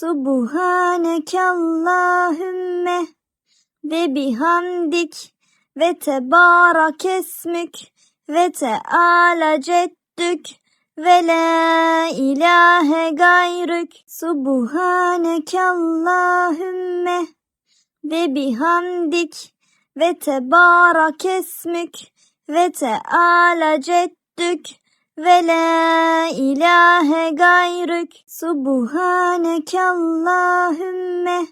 Subhaneke Allahümme ve bihamdik ve tebarak esmük ve teala ceddük ve la ilahe gayrük. Subhaneke Allahümme ve bihamdik ve tebarak esmük ve teala ceddük ve la ilahe gayrük Subhaneke Allahümme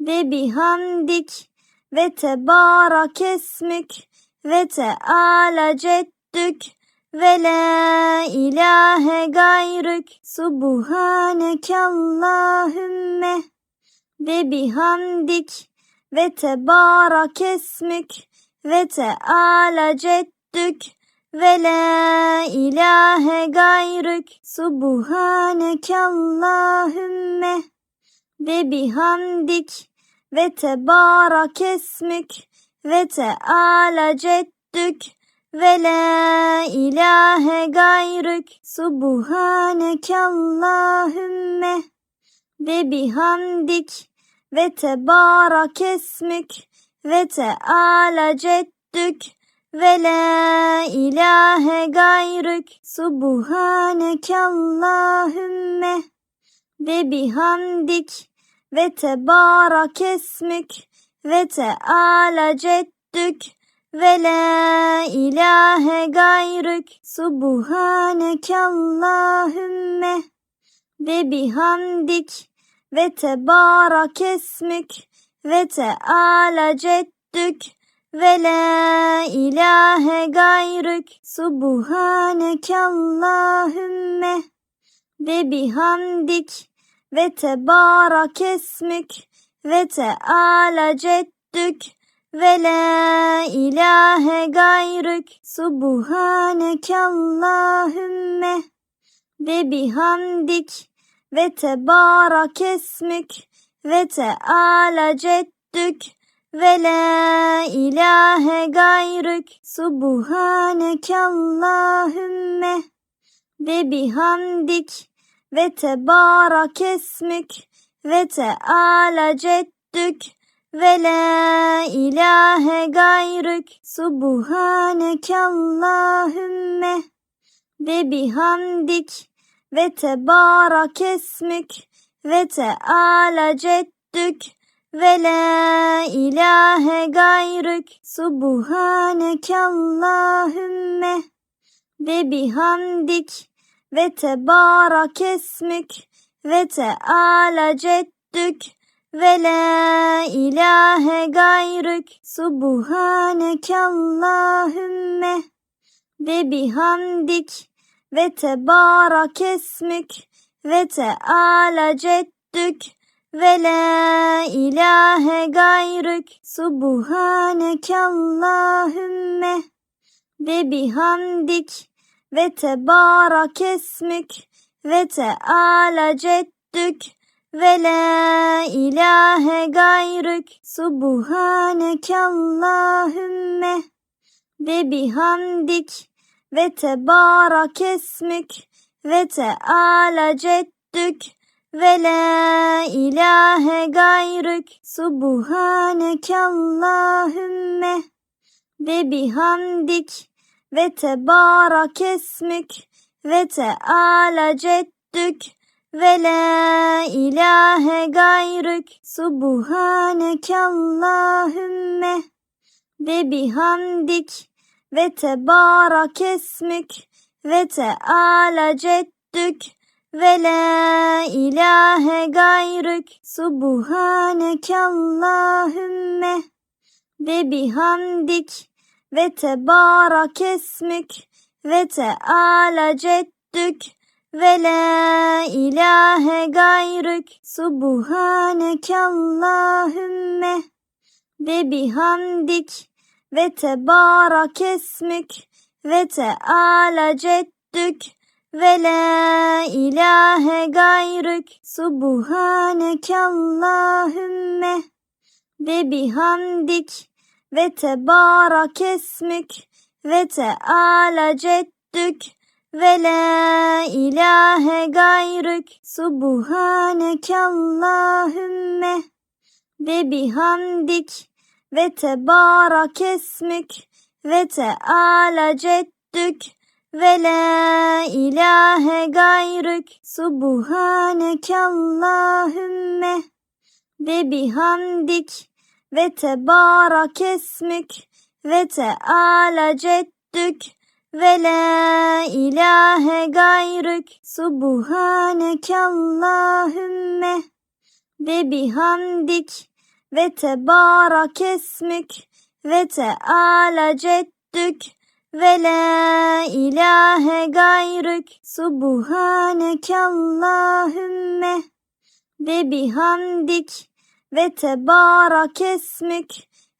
ve bihamdik ve tebarak esmük ve teala ceddük. Ve la ilahe gayrük Subhaneke Allahümme ve bihamdik ve tebarak esmük ve teala ceddük ve la ilahe gayrük Subhaneke Allahümme. Ve bihamdik ve tebarak esmük ve teala ceddük. Ve la ilahe gayrük Subhaneke Allahümme. Ve bihamdik ve tebarak esmük ve teala ceddük ve la ilahe gayrük Subhaneke Allahümme. Ve bihamdik ve tebarak esmük ve teala ceddük. Ve la ilahe gayrük Subhaneke Allahümme. Ve bihamdik ve tebarak esmük ve teala ceddük ve la ilahe gayrük Subhaneke Allahümme ve bihamdik ve tebarak esmük ve teala ceddük. Ve la ilahe gayrük Subhaneke Allahümme ve bihamdik ve tebarak esmük ve teala ceddük ve la ilahe gayrük Subhaneke Allahümme. Ve bihamdik ve tebarak esmük ve teala ceddük. Ve la ilahe gayrük Subhaneke Allahümme. Ve bihamdik ve tebarak esmük ve teala ceddük ve la ilahe gayrük Subhaneke Allahümme. Ve bihamdik ve tebarak esmük ve teala ceddük. Ve la ilahe gayrük Subhaneke Allahümme. Ve bihamdik ve tebarak esmük ve teala ceddük ve la ilahe gayrük Subhaneke Allahümme ve bihamdik ve tebarak esmük ve teala ceddük. Ve la ilahe gayrük Subhaneke Allahümme ve bihamdik ve tebarak esmük ve teala ceddük ve la ilahe gayrük Subhaneke Allahümme ve bihamdik ve tebarak esmük ve teala ceddük. Ve la ilahe gayrük Subhaneke Allahümme ve bihamdik ve tebarak esmük ve teala ceddük ve la ilahe gayrük Subhaneke Allahümme. Ve bihamdik ve tebarak esmük ve teala ceddük. Ve la ilahe gayrük Subhaneke Allahümme. Ve bihamdik ve tebarak esmük ve teala ceddük ve la ilahe gayrük Subhaneke Allahümme. Ve bihamdik ve tebarak esmük ve teala ceddük. Ve la ilahe gayrük subhaneke Allahümme. Ve bihamdik ve tebarak esmük ve teala ceddük ve la ilahe gayrük subhaneke Allahümme ve bihamdik ve tebarak esmük ve teala ceddük. Ve la ilahe gayrük subhaneke Allahümme ve bihamdik ve tebarak esmük ve teala ceddük ve la ilahe gayrük subhaneke Allahümme ve bihamdik ve tebarak esmük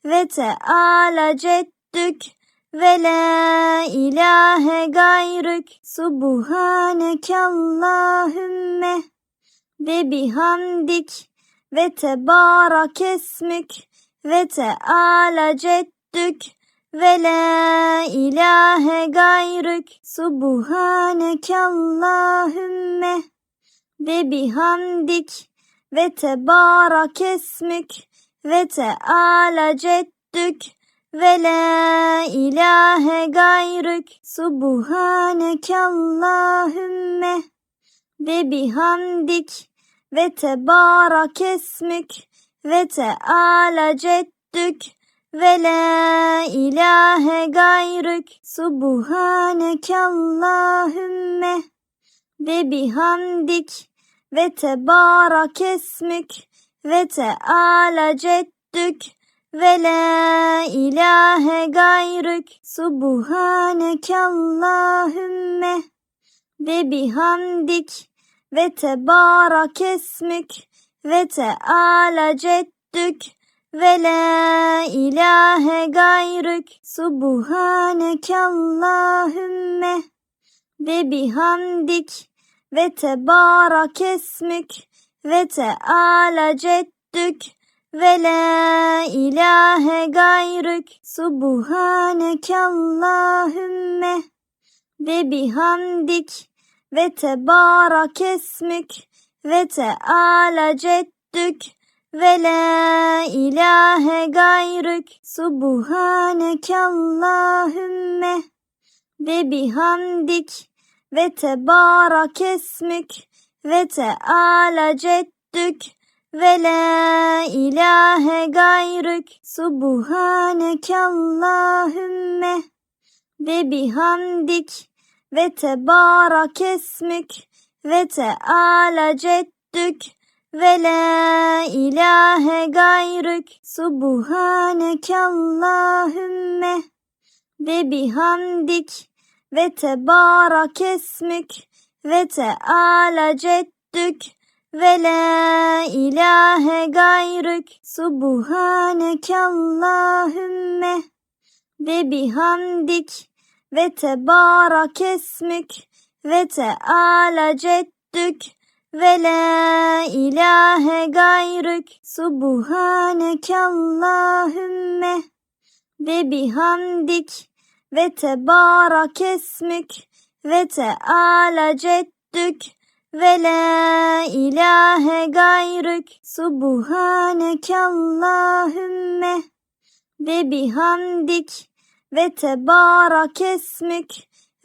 ve teala ceddük. Ve la ilahe gayrük subhaneke Allahümme ve bihamdik ve tebarak esmük ve teala ceddük ve la ilahe gayrük subhaneke Allahümme ve bihamdik ve tebarak esmük ve teala ceddük. Ve la ilahe gayrük subhaneke Allahümme ve bihamdik ve tebarak esmük ve teala ceddük ve la ilahe gayrük subhaneke Allahümme ve bihamdik ve tebarak esmük ve teala ceddük. Ve la ilahe gayrük subhaneke Allahümme ve bihamdik ve tebarak esmük ve teala ceddük ve la ilahe gayrük subhaneke Allahümme. Ve bihamdik ve tebarak esmük ve teala ceddük. Ve la ilahe gayrük subhaneke Allahümme. Ve bihamdik ve tebarak esmük ve teala ceddük ve la ilahe gayrük subhaneke Allahümme. Ve bihamdik ve tebarak esmük ve teala ceddük. Ve la ilahe gayrük subhaneke Allahümme. Ve bihamdik ve tebarak esmük ve teala ceddük ve la ilahe gayrük subhaneke Allahümme. Ve bihamdik ve tebarak esmük ve teala ceddük. Ve la ilahe gayrük subhaneke Allahümme. Ve bihamdik ve tebarak esmük ve teala ceddük ve la ilahe gayrük subhaneke Allahümme ve bihamdik ve tebarak esmük ve teala ceddük. Ve la ilahe gayrük subhaneke Allahümme ve bihamdik ve tebarak esmük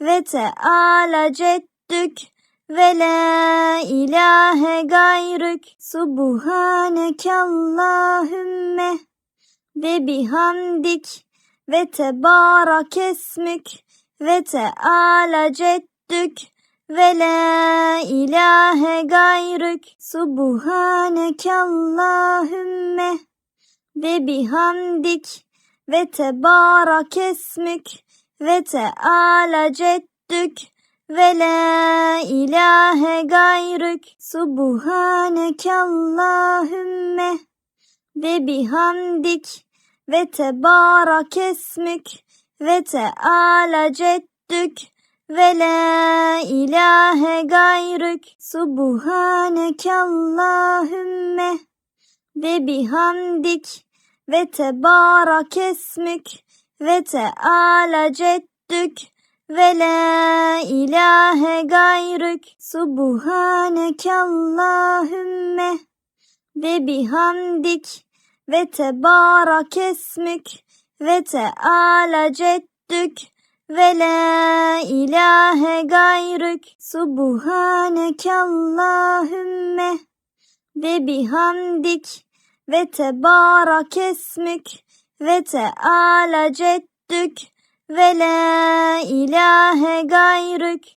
ve teala ceddük ve la ilahe gayrük subhaneke Allahümme. Ve bihamdik ve tebarak esmük ve teala ceddük. Ve la ilahe gayrük subhaneke Allahümme. Ve bihamdik ve tebarak esmük ve teala ceddük ve la ilahe gayrük subhaneke Allahümme ve bihamdik ve tebarak esmük ve teala ceddük. Ve la ilahe gayrük subhaneke Allahümme ve bihamdik ve tebarak esmük ve teala ceddük ve la ilahe gayrük subhaneke Allahümme ve bihamdik ve tebarak esmük ve teala ceddük. Ve la ilahe gayrük subhaneke Allahümme ve bihamdik ve tebarak esmük ve teala ceddük ve la ilahe gayrük